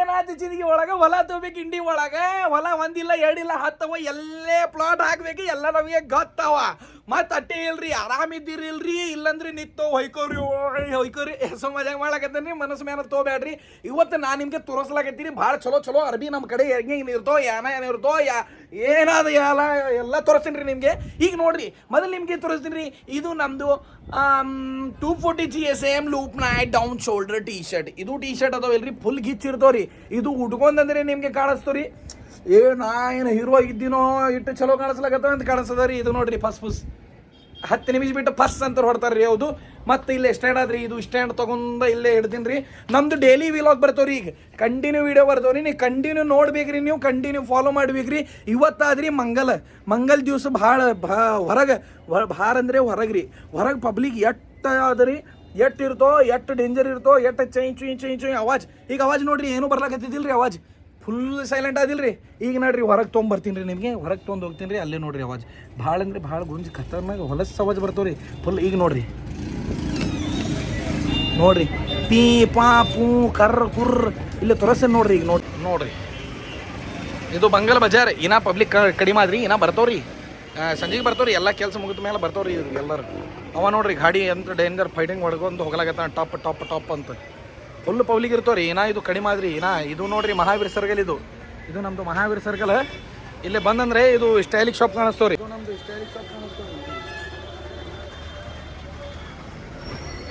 ಏನಾಯ್ತು ಜಿಂದಗಿ ಒಳಗ ಹೊಲ ತಗೋಬೇಕು ಇಂಡಿ ಒಳಗ. ಹೊಲ ಒಂದಿಲ್ಲ, ಎರಡಿಲ್ಲ, ಹತ್ತವ, ಎಲ್ಲೇ ಪ್ಲಾಟ್ ಹಾಕ್ಬೇಕು, ಎಲ್ಲ ನಮಗೆ ಗೊತ್ತವ. ಮತ್ತೆ ಅಟ್ಟೆ ಇಲ್ರಿ ಆರಾಮಿದ್ದೀರಿ ಇಲ್ರಿ ಇಲ್ಲಂದ್ರೆ ನಿತ್ತು ಹೊಯ್ಕೋರಿ ಹೊಯ್ಕೋರಿ. ಹೆಸರು ಮಜಾಗ ಮಾಡಕತ್ತೀನಿ, ಮನಸ್ಸು ಮೇಲೆ ತೋಬೇಡ್ರಿ ಇವತ್ತು ನಾನು ನಿಮ್ಗೆ ತೋರಿಸ್ಲಾಕತ್ತೀನಿ, ಭಾಳ ಚಲೋ ಚಲೋ ಅರ್ಬಿ ನಮ್ಮ ಕಡೆ ಹೆಂಗೆ ಇರ್ತೋ ಏನ ಇರ್ತೋ, ಯಾ ಏನಾದ ಎಲ್ಲ ಎಲ್ಲ ತೋರಿಸ್ತೀನಿ ರೀ ನಿಮಗೆ. ಈಗ ನೋಡ್ರಿ, ಮೊದಲು ನಿಮಗೆ ತೋರಿಸ್ತೀನಿ ರೀ, ಇದು ನಮ್ಮದು two forty G S M loop knit down shoulder T shirt ಇದು ಟಿ ಶರ್ಟ್ ಅದಾವಲ್ರಿ ಫುಲ್ ಗಿಚ್ಚಿರ್ತಾವ್ರಿ ಇದು ಉಟ್ಕೊಂಡಂದ್ರೆ ನಿಮಗೆ ಕಾಣಿಸ್ತವ್ರಿ ಏ, ನಾ ಏನು ಹೀರೋ ಇದ್ದೀನೋ ಇಟ್ಟು ಚಲೋ ಕಾಣಿಸ್ಲಾಗತ್ತ ಅಂತ ಕಾಣಿಸ್ತದ ರೀ. ಇದು ನೋಡ್ರಿ, ಫಸ್ಟ್ ಫಸ್ಟ್, ಹತ್ತು ನಿಮಿಷ ಬಿಟ್ಟು ಫಸ್ಟ್ ಅಂತ ಹೊಡ್ತಾರೆ ರೀ ಹೌದು. ಮತ್ತೆ ಇಲ್ಲೇ ಸ್ಟ್ಯಾಂಡ್ ಆದ್ರಿ, ಇದು ಸ್ಟ್ಯಾಂಡ್ ತಗೊಂಡ ಇಲ್ಲೇ ಹಿಡ್ತೀನಿ ರೀ. ನಮ್ದು ಡೈಲಿ ವಿಲಾಗ್ ಬರ್ತಾವ್ರಿ ಈಗ. ಕಂಟಿನ್ಯೂ ವಿಡಿಯೋ ಬರ್ತಾವ್ರಿ, ನೀವು ಕಂಟಿನ್ಯೂ ನೋಡ್ಬೇಕ್ರಿ, ನೀವು ಕಂಟಿನ್ಯೂ ಫಾಲೋ ಮಾಡ್ಬೇಕ್ರಿ. ಇವತ್ತಾದ್ರಿ ಮಂಗಲ. ಮಂಗಲ್ ದಿವಸ ಭಾಳ ಭಾ, ಹೊರಗೆ ಭಾರ ಅಂದ್ರೆ ಹೊರಗೆ ರೀ ಹೊರಗೆ ಪಬ್ಲಿಕ್ ಎಟ್ಟ ಆದ್ರಿ, ಎಟ್ ಇರ್ತೋ, ಎಟ್ ಡೇಂಜರ್ ಇರ್ತೋ ಎಷ್ಟು ಚೈ ಚುಯ್ ಚುಯ್ ಚುಯ್ ಅವಾಜ್ ಈಗ ಅವಾಜ್ ನೋಡ್ರಿ, ಏನು ರೀ ಅವಾಜ್ ಫುಲ್ ಸೈಲೆಂಟ್ ಆದಿಲ್ರಿ. ಈಗ ನೋಡ್ರಿ, ಹೊರಗೆ ತೊಗೊಂಬರ್ತೀನಿ ರೀ ನಿಮಗೆ. ಹೊರಗೆ ತೊಗೊಂಡು ಹೋಗ್ತೀನಿ ರೀ, ಅಲ್ಲೇ ನೋಡ್ರಿ ಅವಾಜ್ ಭಾಳ ಅಂದ್ರೆ ಭಾಳ ಗುಂಜಿ ಖತರ್ನಾಗ ಹೊಲಸು ಅವಾಜ್ ಬರ್ತಾವ್ರಿ. ಫುಲ್ ಈಗ ನೋಡ್ರಿ. ನೋಡ್ರಿ. ಪೀ ಪಾ, ಪೂ ಕರ್ ಕುರ್ ಇಲ್ಲಿ ತೋರಿಸ್ತೀನಿ ನೋಡ್ರಿ ಈಗ ನೋಡಿ ನೋಡ್ರಿ. ಇದು ಬಂಗಲ್ ಬಜಾರ್, ಇನ್ನ ಪಬ್ಲಿಕ್ ಕಡಿಮೆ ಆದ್ರಿ, ಇನ್ನ ಬರ್ತಾವ್ರಿ. ಸಂಜೆಗೆ ಬರ್ತಾವ್ರಿ, ಎಲ್ಲ ಕೆಲಸ ಮುಗಿದ ಮೇಲೆ ಬರ್ತಾವ್ರಿ ಎಲ್ಲರು ಎಲ್ಲರೂ. ಅವ ನೋಡ್ರಿ, ಗಾಡಿ ಅಂತ ಡೇಂಜರ್ ಫೈಟಿಂಗ್ ಹೊಡ್ಕೊಂಡು ಹೋಗ್ಲಾಗತ್ತ, ಟಾಪ್ ಟಾಪ್ ಟಾಪ್ ಅಂತ. ಫುಲ್ ಪಬ್ಲಿಕ್ ಇರ್ತಾವ್ರಿ, ಇನ್ನ ಇದು ಕಡಿಮೆ ಆದ್ರಿ, ಇನ್ನ ಇದು ನೋಡ್ರಿ, ಮಹಾವೀರ್ ಸರ್ಕಲ್ ಇದು. ಇದು ನಮ್ದು ಮಹಾವೀರ್ ಸರ್ಕಲ್ ಇಲ್ಲಿ ಬಂದಂದ್ರೆ ಇದು ಸ್ಟೈಲಿಕ್ ಶಾಪ್ ನಮ್ದು ಸ್ಟೈಲಿಕ್ ಶಾಪ್ ಕಾಣಿಸ್ತವ್ರಿ.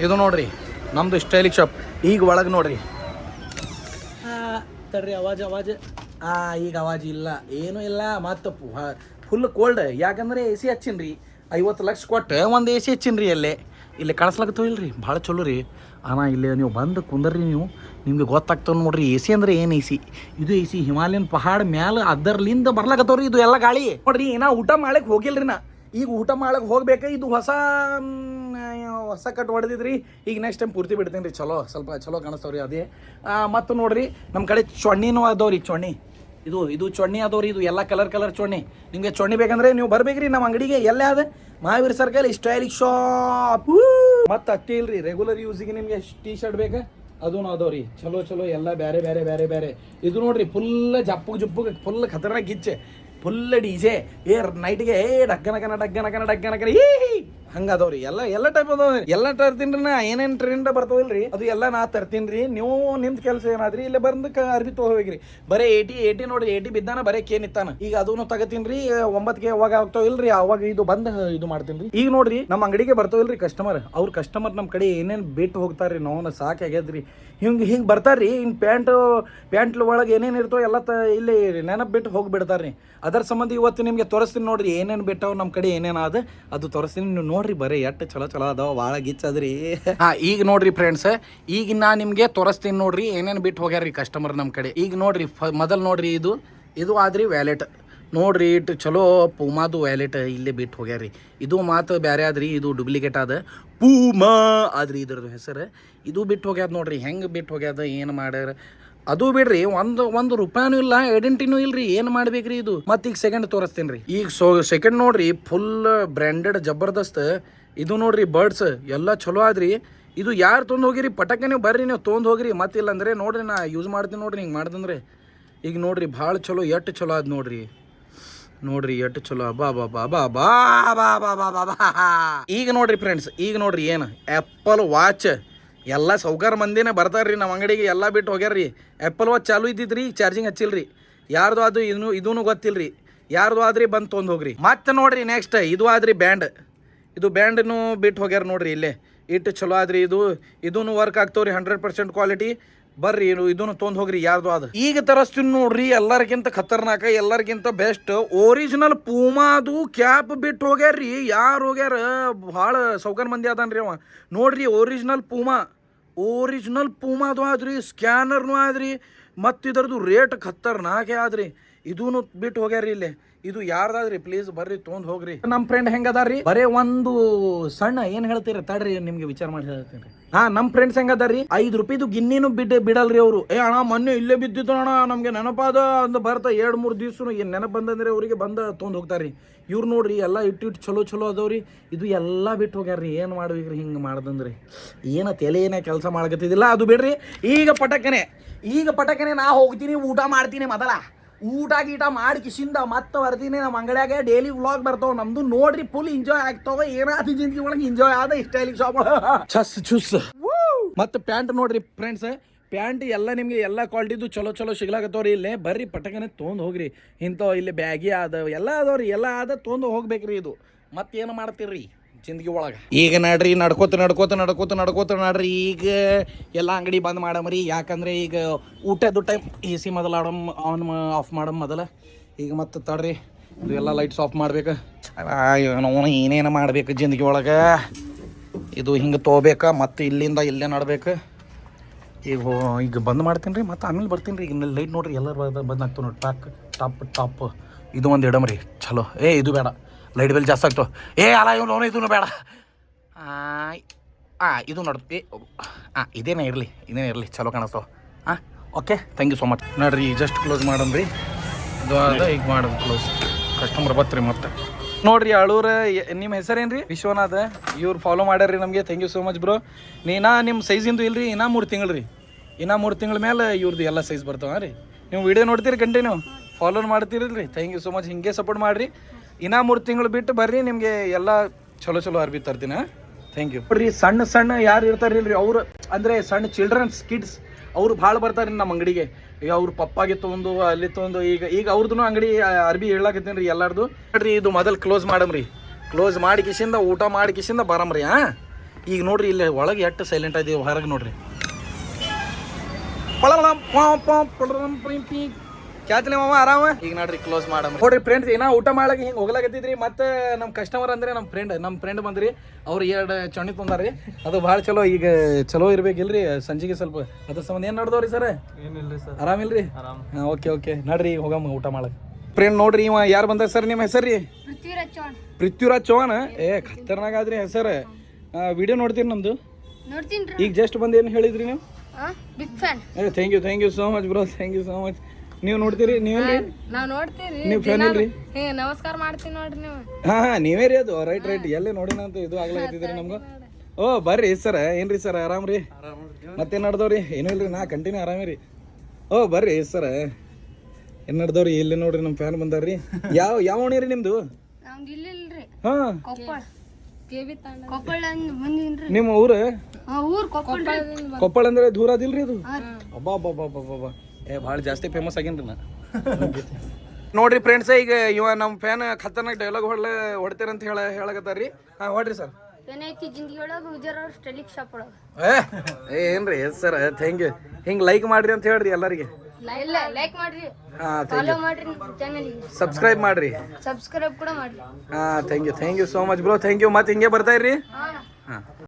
ಇದು ನೋಡ್ರಿ. ನಮ್ದು ಸ್ಟೈಲಿಕ್ ಶಾಪ್ ಈಗ ಒಳಗೆ ನೋಡ್ರಿ. ತಡ್ರಿ, ಅವಾಜ್ ಅವಾಜ್. ಆ, ಈಗ ಅವಾಜ್ ಇಲ್ಲ. ಏನೂ ಇಲ್ಲ. ಮತ್ತು ಫುಲ್ ಕೋಲ್ಡ್ ಯಾಕಂದ್ರೆ ಎ ಸಿ ಹಚ್ಚಿನ್ರಿ ಐವತ್ತು ಲಕ್ಷ ಕೊಟ್ಟು ಒಂದು ಎ ಸಿ ಹಚ್ಚಿನ್ರಿ ಅಲ್ಲೇ. ಇಲ್ಲಿ ಕಾಣಿಸ್ಲಾಕತ್ತವ ಇಲ್ರಿ? ಭಾಳ ಚಲೋ ರೀ. ಅಣ್ಣ, ಇಲ್ಲಿ ನೀವು ಬಂದು ಕುಂದರ್ರಿ ನೀವು. ನಿಮ್ಗೆ ಗೊತ್ತಾಗ್ತವೆ ನೋಡ್ರಿ ಎ ಸಿ ಅಂದ್ರೆ ಏನು ಎ ಸಿ ಇದು ಎ ಸಿ ಹಿಮಾಲಯನ್ ಪಹಾಡ್ ಮ್ಯಾಲ ಅದರ್ಲಿಂದ ಬರ್ಲಾಕತ್ತವ್ರಿ ಇದು ಎಲ್ಲ ಗಾಳಿ. ನೋಡ್ರಿ, ನಾ ಊಟ ಮಾಡಕ್ಕೆ ಹೋಗಿಲ್ರಿ ನಾ. ಈಗ ಊಟ ಮಾಡಕ್ಕೆ ಹೋಗ್ಬೇಕು, ಇದು ಹೊಸ ಹೊಸ ಕಟ್ ಹೊಡೆದಿದ್ರಿ? ಈಗ ನೆಕ್ಸ್ಟ್ ಟೈಮ್ ಪೂರ್ತಿ ಬಿಡ್ತೀನಿ ರೀ. ಚಲೋ, ಸ್ವಲ್ಪ ಚಲೋ ಕಾಣಿಸ್ತಾವ್ರಿ ಅದೇ. ಮತ್ತು ನೋಡ್ರಿ ನಮ್ಮ ಕಡೆ ಚೊಣ್ಣಿನೂ ಅದಾವ್ರಿ ಚೊಣ್ಣಿ. ಇದು ಇದು ಚೊಣ್ಣಿ ಅದಾವ್ರಿ, ಇದು ಎಲ್ಲ ಕಲರ್ ಕಲರ್ ಚೊಣ್ಣಿ. ನಿಮಗೆ ಚೊಣ್ಣಿ ಬೇಕಂದ್ರೆ ನೀವು ಬರ್ಬೇಕ್ರಿ ನಮ್ಮ ಅಂಗಡಿಗೆ, ಎಲ್ಲ ಅದ ಮಹಾವೀರ್ ಸರ್ಕಲ್ ಸ್ಟೈಲಿಶ್ ಶಾಪ್ ಮತ್ತು ಅಷ್ಟೇ ಇಲ್ರಿ ರೆಗ್ಯುಲರ್ ಯೂಸಿಗೆ ನಿಮಗೆ ಟೀ ಶರ್ಟ್ ಬೇಕಾ ಅದು ಅದಾವ್ರಿ. ಚಲೋ ಚಲೋ, ಎಲ್ಲ ಬೇರೆ ಬೇರೆ ಬೇರೆ ಬೇರೆ ಇದು ನೋಡ್ರಿ ಫುಲ್ ಜಪ್ಪು, ಜುಪ್ಪು ಫುಲ್ ಖತರ ಗಿಚ್ಚೆ. ಫುಲ್ ಡಿ ಜೆ ಏ ನೈಟ್ಗೆ ಏ ಡಗ್ಗನಕನ ಡಗ್ಗನಕನ ಡಗ್ಗನಕನ ಈ ಹಂಗ ಅದಾವ್ರಿ. ಎಲ್ಲ ಎಲ್ಲ ಟೈಪ್ ಅದಾವ್ರಿ ಎಲ್ಲ ತರ್ತೀನಿ ನಾ ಏನೇನ್ ಟ್ರೆಂಡ್ ಬರ್ತಾವಲ್ರಿ ಅದು ಎಲ್ಲ ನಾ ತರ್ತೀನಿ ನೀವು ನಿಮ್ದು ಕೆಲಸ ಏನಾದ್ರಿ, ಇಲ್ಲ ಬಂದು ಕ ಅರ್ಬಿ ತೊಗೋಬೇಕ್ರಿ ಬರೇ ಏಟಿ ಏಟಿ ನೋಡ್ರಿ ಏಟಿ ಬಿದ್ದಾನ, ಬರೇ ಕೇನಿತ್ತಾನ ಈಗ ಅದನ್ನು ತಗತೀನಿ ರೀ ಒಂಬತ್ತಿಗೆ ಅವಾಗ ಆಗ್ತಾವ ಇಲ್ರಿ, ಅವಾಗ ಇದು ಬಂದು ಇದು ಮಾಡ್ತೀನಿ ಈಗ ನೋಡ್ರಿ ನಮ್ಮ ಅಂಗಡಿಗೆ ಬರ್ತಾವಲ್ರಿ ಕಸ್ಟಮರ್ ಅವ್ರ ಕಸ್ಟಮರ್ ನಮ್ಮ ಕಡೆ ಏನೇನ್ ಬಿಟ್ಟು ಹೋಗ್ತಾರ್ರಿ ನೋವು ಸಾಕಾಗ್ಯದ್ರಿ ಹಿಂಗ್ ಹಿಂಗ್ ಬರ್ತಾರ್ರಿ, ಇನ್ ಪ್ಯಾಂಟ್ ಪ್ಯಾಂಟ್ ಒಳಗೆ ಏನೇನ್ ಇರ್ತೋ ಎಲ್ಲ ಇಲ್ಲಿ ನೆನಪು ಬಿಟ್ಟು ಹೋಗ್ಬಿಡ್ತಾರ್ರಿ ಅದರ ಸಂಬಂಧ ಇವತ್ತು ನಿಮಗೆ ತೋರಿಸ್ತೀನಿ ನೋಡ್ರಿ, ಏನೇನ್ ಬಿಟ್ಟಾವ ನಮ್ಮ ಕಡೆ ಏನೇನಾದ, ಅದ ಅದು ತೋರಿಸ್ತೀನಿ, ನೀವು ನೋಡ್ರಿ, ಬರೀ ಎಷ್ಟು ಚಲೋ ಚಲೋ ಅದಾವ, ಭಾಳ ಗಿಚ್ಚದ್ರಿ. ಹಾ, ಈಗ ನೋಡ್ರಿ ಫ್ರೆಂಡ್ಸ್ ಈಗ ನಾ ನಿಮಗೆ ತೋರಿಸ್ತೀನಿ ನೋಡ್ರಿ, ಏನೇನು ಬಿಟ್ಟು ಹೋಗ್ಯಾರ್ರಿ ಕಸ್ಟಮರ್ ನಮ್ಮ ಕಡೆ. ಈಗ ನೋಡ್ರಿ ಮೊದಲು ನೋಡ್ರಿ ಇದು ಇದು ಆದ್ರಿ ವ್ಯಾಲೆಟ್ ನೋಡ್ರಿ ಇಟ್ಟು ಚಲೋ ಪೂಮಾದು ವ್ಯಾಲೆಟ್ ಇಲ್ಲೇ ಬಿಟ್ಟು ಹೋಗ್ಯಾರ್ರಿ. ಇದು ಮಾತು ಬೇರೆ ಆದ್ರಿ, ಇದು ಡುಪ್ಲಿಕೇಟ್ ಅದ ಪೂಮಾ ಆದ್ರಿ ಇದ್ರದ್ದು ಹೆಸರು. ಇದು ಬಿಟ್ಟು ಹೋಗ್ಯಾದ ನೋಡ್ರಿ, ಹೆಂಗೆ ಬಿಟ್ಟು ಹೋಗ್ಯಾದ, ಏನು ಮಾಡ್ಯಾರ. ಅದು ಬಿಡ್ರಿ ಒಂದು ಒಂದು ರೂಪಾಯಿನೂ ಇಲ್ಲ ಐಡೆಂಟಿನೂ ಇಲ್ರಿ ಏನು ಮಾಡ್ಬೇಕ್ರಿ ಇದು ಮತ್ತೆ ಈಗ ಸೆಕೆಂಡ್ ತೋರಿಸ್ತೀನಿ ರೀ ಈಗ ಸೊ ಸೆಕೆಂಡ್ ನೋಡ್ರಿ ಫುಲ್ ಬ್ರ್ಯಾಂಡೆಡ್ ಜಬರ್ದಸ್ತ್ ಇದು ನೋಡ್ರಿ ಬರ್ಡ್ಸ್ ಎಲ್ಲ ಚಲೋ ಆದ್ರಿ ಇದು ಯಾರು ತೊಂದು ಹೋಗಿರಿ ಪಟಕ್ಕೆ ನೀವು ಬರ್ರಿ ನೀವು ತೊಂದು ಹೋಗಿರಿ ಮತ್ತಿಲ್ಲ ಅಂದ್ರೆ ನೋಡ್ರಿ ನಾ ಯೂಸ್ ಮಾಡ್ತೀನಿ ನೋಡ್ರಿ ಹಿಂಗೆ ಮಾಡ್ದಂದ್ರೆ ಈಗ ನೋಡ್ರಿ ಭಾಳ ಚಲೋ ಎಷ್ಟು ಚಲೋ ಆದ್ ನೋಡ್ರಿ ನೋಡ್ರಿ ಎಷ್ಟು ಚಲೋ ಬಾ ಬಾ ಬಾ ಬಾ ಬಾ ಬಾ ಬಾ ಬಾ ಬಾ ಬಾ ಈಗ ನೋಡ್ರಿ ಫ್ರೆಂಡ್ಸ್ ಈಗ ನೋಡ್ರಿ ಏನು ಆ್ಯಪಲ್ ವಾಚ್ ಎಲ್ಲ ಸೌಕಾರ ಮಂದಿನೇ ಬರ್ತಾರ್ರಿ ನಮ್ಮ ಅಂಗಡಿಗೆ, ಎಲ್ಲ ಬಿಟ್ಟು ಹೋಗ್ಯಾರ್ರಿ. ಆ್ಯಪಲ್ ವಾಚ್ ಚಾಲು ಇದ್ದಿದ್ರಿ ಚಾರ್ಜಿಂಗ್ ಹಚ್ಚಿಲ್ರಿ. ಯಾರ್ದು ಅದು ಇದೂ ಇದೂ ಗೊತ್ತಿಲ್ರಿ. ಯಾರ್ದು ಆದ್ರಿ ಬಂದು ತೊಂದು ಹೋಗ್ರಿ. ಮತ್ತೆ ನೋಡ್ರಿ ನೆಕ್ಸ್ಟ್ ಇದು ಆದ್ರಿ ಬ್ಯಾಂಡ್ ಇದು ಬ್ಯಾಂಡ್ನು ಬಿಟ್ಟು ಹೋಗ್ಯಾರ ನೋಡ್ರಿ ಇಲ್ಲೇ. ಇಟ್ಟು ಚಲೋ ಆದ್ರಿ ಇದು. ಇದೂ ವರ್ಕ್ ಆಗ್ತಾವ್ರಿ ಹಂಡ್ರೆಡ್ ಪರ್ಸೆಂಟ್ ಕ್ವಾಲಿಟಿ ಬರ್ರಿ ಇದನ್ನು ತೊಗೊಂಡು ಹೋಗ್ರಿ, ಯಾರ್ದು ಅದು? ಈಗ ತರಸ್ತೀನಿ ನೋಡ್ರಿ ಎಲ್ಲರಿಗಿಂತ ಖತರ್ನಾಕ ಎಲ್ಲರಿಗಿಂತ ಬೆಸ್ಟ್. ಒರಿಜಿನಲ್ ಪೂಮಾದು ಕ್ಯಾಪ್ ಬಿಟ್ಟು ಹೋಗ್ಯಾರ್ರಿ, ಯಾರು ಹೋಗ್ಯಾರ? ಭಾಳ ಸೌಕರ್ ಮಂದಿ ಅದಾನ್ರಿ ಅವ. ನೋಡ್ರಿ ಒರಿಜಿನಲ್ ಪೂಮಾ ಒರಿಜಿನಲ್ ಪೂಮಾದು ಆದ್ರಿ ಸ್ಕ್ಯಾನರ್ನು ಆದ್ರಿ ಮತ್ತು ಇದರದು ರೇಟ್ ಖತರ್ನಾಕೆ ಆದ್ರಿ. ಇದೂ ಬಿಟ್ಟು ಹೋಗ್ಯಾರ್ರಿ ಇಲ್ಲಿ. ಇದು ಯಾರ್ದಾದ್ರಿ? ಪ್ಲೀಸ್ ಬರ್ರಿ ತೊಗೊಂಡ್ ಹೋಗ್ರಿ. ನಮ್ ಫ್ರೆಂಡ್ ಹೆಂಗದಾರ್ರಿ? ಬರೇ ಒಂದು ಸಣ್ಣ ಏನ್ ಹೇಳ್ತೀರಿ? ತಡ್ರಿ, ನಿಮ್ಗೆ ವಿಚಾರ ಮಾಡಿ ಹೇಳ್ತೀನಿ. ಹಾ, ನಮ್ ಫ್ರೆಂಡ್ಸ್ ಹೆಂಗದಾರ್ರಿ? ಐದ್ ರೂಪಾಯಿದು ಗಿನ್ನಿನೂ ಬಿಡ್ ಬಿಡಲ್ರಿ ಅವರು. ಏ, ಅಣ್ಣ, ಮೊನ್ನೆ ಇಲ್ಲೇ ಬಿದ್ದಿದ್ದು ಅಣ್ಣ. ನಮ್ಗೆ ನೆನಪಾದ ಅಂದ್ ಬರ್ತಾ ಎರಡ್, ಮೂರ್ ದಿವ್ಸ ಏನ್ ನೆನಪು ಬಂದಂದ್ರೆ ಅವರಿಗೆ ಬಂದ ತೊಗೊಂಡ್ ಹೋಗ್ತಾರ್ರಿ. ಇವ್ರು ನೋಡ್ರಿ, ಎಲ್ಲ ಇಟ್ಟು ಇಟ್ಟು ಚಲೋ ಚಲೋ ಅದಾವ್ರಿ. ಇದು ಎಲ್ಲ ಬಿಟ್ಟು ಹೋಗ್ಯಾರ್ರಿ. ಏನು ಮಾಡ್ಬೇಕ್ರಿ ಹಿಂಗೆ ಮಾಡ್ದಂದ್ರಿ? ಏನ ತಲೆ ಏನ ಕೆಲಸ ಮಾಡ್ಕತ್ತಿದಿಲ್ಲ ಅದು ಬಿಡ್ರಿ. ಈಗ ಪಟಕನೆ ಈಗ ಪಟಕನೆ ನಾ ಹೋಗ್ತೀನಿ, ಊಟ ಮಾಡ್ತೀನಿ ಮೊದಲ. ಊಟ ಗೀಟ ಮಾಡಿ ಕಿಶಿಂದ ಮತ್ತೆ ಬರ್ತೀನಿ. ನಮ್ಮ ಅಂಗಡಿಯಾಗೆ ಡೈಲಿ ವ್ಲಾಗ್ ಬರ್ತಾವ. ನಮ್ದು ನೋಡ್ರಿ ಫುಲ್ ಎಂಜಾಯ್ ಆಗ್ತಾವ. ಏನಾದ ಜಿಂದಗಿ ಒಳಗೆ ಎಂಜಾಯ್ ಆದ ಸ್ಟೈಲಿಂಗ್ ಶಾಪ್ ಚಸ್ ಚುಸ್ ಮತ್ತೆ ಪ್ಯಾಂಟ್ ನೋಡ್ರಿ ಫ್ರೆಂಡ್ಸ್ ಪ್ಯಾಂಟ್ ಎಲ್ಲ ನಿಮಗೆ ಎಲ್ಲ ಕ್ವಾಲಿಟಿದು ಚಲೋ ಚಲೋ ಸಿಗ್ಲಾಕತ್ತವ್ರಿ. ಇಲ್ಲೇ ಬರ್ರಿ ಪಟಕನೆ ತೊಗೊಂಡು ಹೋಗ್ರಿ. ಇಂಥವು ಇಲ್ಲಿ ಬ್ಯಾಗಿ ಆದ ಎಲ್ಲ ಅದಾವ್ರಿ ಎಲ್ಲ ಆದ ತೊಗೊಂಡು ಹೋಗ್ಬೇಕ್ರಿ ಇದು. ಮತ್ತೇನು ಮಾಡ್ತೀರಿ ಜಿಂದಗಿ ಒಳಗೆ. ಈಗ ನಡ್ರಿ, ನಡ್ಕೋತ ನಡ್ಕೋತ ನಡ್ಕೋತ ನಡ್ಕೋತ ನಡ್ರಿ. ಈಗ ಎಲ್ಲ ಅಂಗಡಿ ಬಂದ್ ಮಾಡಮ್ರಿ ಯಾಕಂದ್ರೆ ಈಗ ಊಟದ ಟೈಮ್ ಎ ಸಿ ಮೊದಲು ಆಡಮ್ ಆನ್ ಆಫ್ ಮಾಡಮ್ ಮೊದಲ. ಈಗ ಮತ್ತೆ ತಡ್ರಿ ಎಲ್ಲ ಲೈಟ್ಸ್ ಆಫ್ ಮಾಡ್ಬೇಕು. ನಾವು ಏನೇನು ಮಾಡ್ಬೇಕು ಜಿಂದಗಿ ಒಳಗೆ? ಇದು ಹಿಂಗೆ ತೊಗೋಬೇಕಾ ಮತ್ತು ಇಲ್ಲಿಂದ ಇಲ್ಲೇ ನಡ್ಬೇಕು. ಈಗ ಈಗ ಬಂದ್ ಮಾಡ್ತೀನಿ ರೀ ಮತ್ತು ಆಮೇಲೆ ಬರ್ತೀನಿ ರೀ. ಈಗ ಲೈಟ್ ನೋಡ್ರಿ, ಎಲ್ಲರೂ ಬಂದ್ ಆಗ್ತಾವ ನೋಡಿ. ಟಾಕ್ ಟಾಪ್ ಟಾಪ್ ಇದು ಒಂದು ಇಡಮ್ರಿ ಚಲೋ ಏ, ಇದು ಬೇಡ. ಲೈಟ್ ಬಿಲ್ ಜಾಸ್ತಿ ಆಗ್ತಾವ ಏ ಅಲ್ಲ ಇವ್ನು ಅವನು ಇದೂ ಬೇಡ. ಹಾಂ ಇದು ನೋಡ್. ಏ ಹಾಂ ಇದೇನೇ ಇರಲಿ ಇದೇನೇ ಇರಲಿ. ಚಲೋ ಕಾಣಿಸ್ತಾವ ಹಾಂ okay thank you so much ನೋಡ್ರಿ ಜಸ್ಟ್ ಕ್ಲೋಸ್ ಮಾಡಮ್ರಿ ಇದು ಅದ ಈಗ ಮಾಡೋದು ಕ್ಲೋಸ್ ಕಸ್ಟಮರ್ ಬತ್ರಿ ಮತ್ತೆ. ನೋಡ್ರಿ ಅಳೂರ ನಿಮ್ಮ ಹೆಸರೇನ್ರಿ? ವಿಶ್ವನಾಥ. ಇವ್ರು ಫಾಲೋ ಮಾಡ್ಯಾರ್ರಿ ನಮಗೆ. Thank you so much bro ನೀನಾ ನಿಮ್ಮ ಸೈಜಿಂದು ಇಲ್ರಿ ಇನ್ನೂ ಮೂರು ತಿಂಗಳು ರೀ ಇನ್ನೂ ಮೂರು ತಿಂಗಳ ಮೇಲೆ ಇವ್ರದ್ದು ಎಲ್ಲ ಸೈಜ್ ಬರ್ತಾವ ರೀ ನೀವು ವಿಡಿಯೋ ನೋಡ್ತೀರಿ ಕಂಟಿನ್ಯೂ ಫಾಲೋ ಮಾಡ್ತೀರಲ್ರಿ. ಥ್ಯಾಂಕ್ ಯು ಸೊ ಮಚ್ ಹಿಂಗೆ ಸಪೋರ್ಟ್ ಮಾಡಿರಿ. ಇನ್ನೂ ಮೂರು ತಿಂಗಳು ಬಿಟ್ಟು ಬರ್ರಿ ನಿಮಗೆ ಎಲ್ಲ ಚಲೋ ಚಲೋ ಅರ್ಬಿ ತರ್ತೀನಿ ಥ್ಯಾಂಕ್ ಯು ನೋಡ್ರಿ ಸಣ್ಣ ಸಣ್ಣ ಯಾರು ಇರ್ತಾರಿಲ್ರಿ ಅವ್ರು ಅಂದರೆ ಸಣ್ಣ ಚಿಲ್ಡ್ರನ್ಸ್ ಕಿಡ್ಸ್ ಅವ್ರು ಭಾಳ ಬರ್ತಾರೆ ನಮ್ಮ ಅಂಗಡಿಗೆ ಈಗ ಅವ್ರ ಪಪ್ಪಾಗಿ ತೊಗೊಂಡು ಅಲ್ಲಿ ತೊಗೊಂಡು ಈಗ ಈಗ ಅವ್ರದ್ದು ಅಂಗಡಿ ಅರ್ಬಿ ಹೇಳಾಕತ್ತೀನಿ ರೀ ಎಲ್ಲಾರ್ದು ನೋಡ್ರಿ ಇದು ಮೊದಲು ಕ್ಲೋಸ್ ಮಾಡಮ್ರಿ ಕ್ಲೋಸ್ ಮಾಡಿ ಕಿಸಿಂದ ಊಟ ಮಾಡಿ ಕಿಸಿಂದ ಬರಮ್ರಿ ಹಾಂ ಈಗ ನೋಡ್ರಿ ಇಲ್ಲಿ ಒಳಗೆ ಎಷ್ಟು ಸೈಲೆಂಟ್ ಆಗಿದೆ ಹೊರಗೆ ನೋಡ್ರಿ ಕ್ಯಾತ್ಲೆ ಮಾಮ ಆರಾಮ? ಈಗ ನೋಡ್ರಿ ಕ್ಲೋಸ್ ಮಾಡಮ್ ನೋಡ್ರಿ ಫ್ರೆಂಡ್ಸ್ ಏನೋ ಊಟ ಮಾಡಕ್ಕೆ ಹಿಂಗ್ ಹೋಗ್ಲಾಕತ್ತಿದ್ರಿ ಮತ್ತೆ ನಮ್ಮ ಕಸ್ಟಮರ್ ಅಂದ್ರೆ ನಮ್ಮ ಫ್ರೆಂಡ್ ನಮ್ಮ ಫ್ರೆಂಡ್ ಬಂದ್ರಿ. ಅವ್ರು ಎರಡು ಚಣಿ ತಂದಾರಿ ಅದು ಭಾಳ ಚಲೋ ಈಗ ಚಲೋ ಇರ್ಬೇಕಿಲ್ರಿ ಸಂಜೆಗೆ ಸ್ವಲ್ಪ. ಅದ್ರ ಸಂಬಂಧ ಏನು ನಡ್ದವ್ರಿ ಸರ್ ಏನಿಲ್ರಿ ಸರ್ ಆರಾಮಿಲ್ರಿ? ಆರಾಮ್. ಹಾಂ ಓಕೆ ಓಕೆ ನಡ್ರಿ ಈಗ ಹೋಗಮ್ಮ ಊಟ ಮಾಡಕ್. ಫ್ರೆಂಡ್ ನೋಡ್ರಿ ಇವ ಯಾರು ಬಂದ ಸರ್ ನಿಮ್ಮ ಹೆಸರ್ರಿ? ಪೃಥ್ವಿರಾಜ್ ಚೌಹಾಣ್. ಏ ಖತರ್ನಾಗ ಆದ್ರಿ ಹೆಸರ್. ವಿಡಿಯೋ ನೋಡ್ತೀನಿ ನಮ್ದು? ನೋಡ್ತೀನಿ ಈಗ ಜಸ್ಟ್ ಬಂದು ಏನು ಹೇಳಿದ್ರಿ ನೀವು? ಬಿಗ್ ಫ್ಯಾನ್ ಏ thank you thank you so much bro thank you so much ನೀವು ನೋಡ್ತೀರಿ ನೀವೇನ್ರಿ ನಾವ್ ನೋಡ್ತೀರಿ. ನೀವು ಫ್ಯಾನ್ ಇಲ್ರಿ ಹೇ ನಮಸ್ಕಾರ ಮಾಡ್ತೀನಿ ನೋಡ್ರಿ ನೀವು. ಹಾ ಹಾ, ನೀವೇ ರೀ ಅದು. ರೈಟ್ ರೈಟ್ ಎಲ್ಲಿ ನೋಡಿನ ಅಂತ ಇದು ಆಗ್ಲಾಕತ್ತಿದ್ರಿ ನಮ್ಗೆ. ಓ ಬರ್ರಿ ಸರ್. ಏನ್ರಿ ಸರ್ ಆರಾಮ್ ರೀ ಮತ್ತೇನು ನಡ್ದವ್ರಿ? ಏನೂ ಇಲ್ರಿ ನಾ ಕಂಟಿನ್ಯೂ ಆರಾಮೇ ರೀ ಓ ಬರ್ರಿ ಸರ್. ಏನ್ ನಡ್ದವ್ರಿ? ಇಲ್ಲಿ ನೋಡ್ರಿ ನಮ್ಮ ಫ್ಯಾನ್ ಬಂದಾರ್ರಿ. ಯಾವ ಯಾವ ಓಣಿ ರೀ ನಿಮ್ದು? ನಮ್ದು ಇಲ್ಲಿ ಇಲ್ರಿ. ಹಾಂ. ಕೊಪ್ಪಳ. ಕೊಪ್ಪಳ ಬಂದಿನ್ರಿ. ನಿಮ್ಮ ಊರ್? ಕೊಪ್ಪಳ ಕೊಪ್ಪಳ ಅಂದ್ರೆ ದೂರ ಅದಿಲ್ರಿ ಅದು? ಅಬ್ಬಾ ಅಬ್ಬಾ ಅಬ್ಬಾ ಅಬ್ಬಾ ಅಬ್ಬಾ. ಏ ಭಾಳ ಜಾಸ್ತಿ ಫೇಮಸ್ ಆಗೇನ್ರಿ ನಾ. ನೋಡ್ರಿ ಫ್ರೆಂಡ್ಸ್ ಈಗ ಇವ ನಮ್ಮ ಫ್ಯಾನ್ ಖತರ್ನಾಗ ಡೈಲಾಗ್ ಹೊಡ್ಲ ಹೊಡ್ತೀರಂತ ಹೇಳ ಹೇಳಕತ್ತಾರ್ರಿ. ಹಾಂ ಹೊಡ್ರಿ ಸರ್ ಏನೈತಿ ಜಿಂದಗಿ ಒಳಗ? ಉಜರ್ ಅವ್ರ ಸ್ಟೆಲಿಕ್ ಶಾಪ್ ಒಳಗ. ಏ ಏನ್ರಿ? ಸರ್ ಥ್ಯಾಂಕ್ ಯು ಹಿಂಗೆ ಲೈಕ್ ಮಾಡ್ರಿ ಅಂತ ಹೇಳ್ರಿ ಎಲ್ಲರಿಗೆ. ಇಲ್ಲ ಲೈಕ್ ಮಾಡ್ರಿ. ಹಾಂ ಫಾಲೋ ಮಾಡ್ರಿ ಚಾನಲ್ ಸಬ್ಸ್ಕ್ರೈಬ್ ಮಾಡ್ರಿ. ಸಬ್ಸ್ಕ್ರೈಬ್ ಕೂಡ ಮಾಡ್ರಿ. ಹಾಂ thank you thank you so much bro thank you ಮತ್ತೆ ಹಿಂಗೆ ಬರ್ತಾ ಇರ್ರಿ?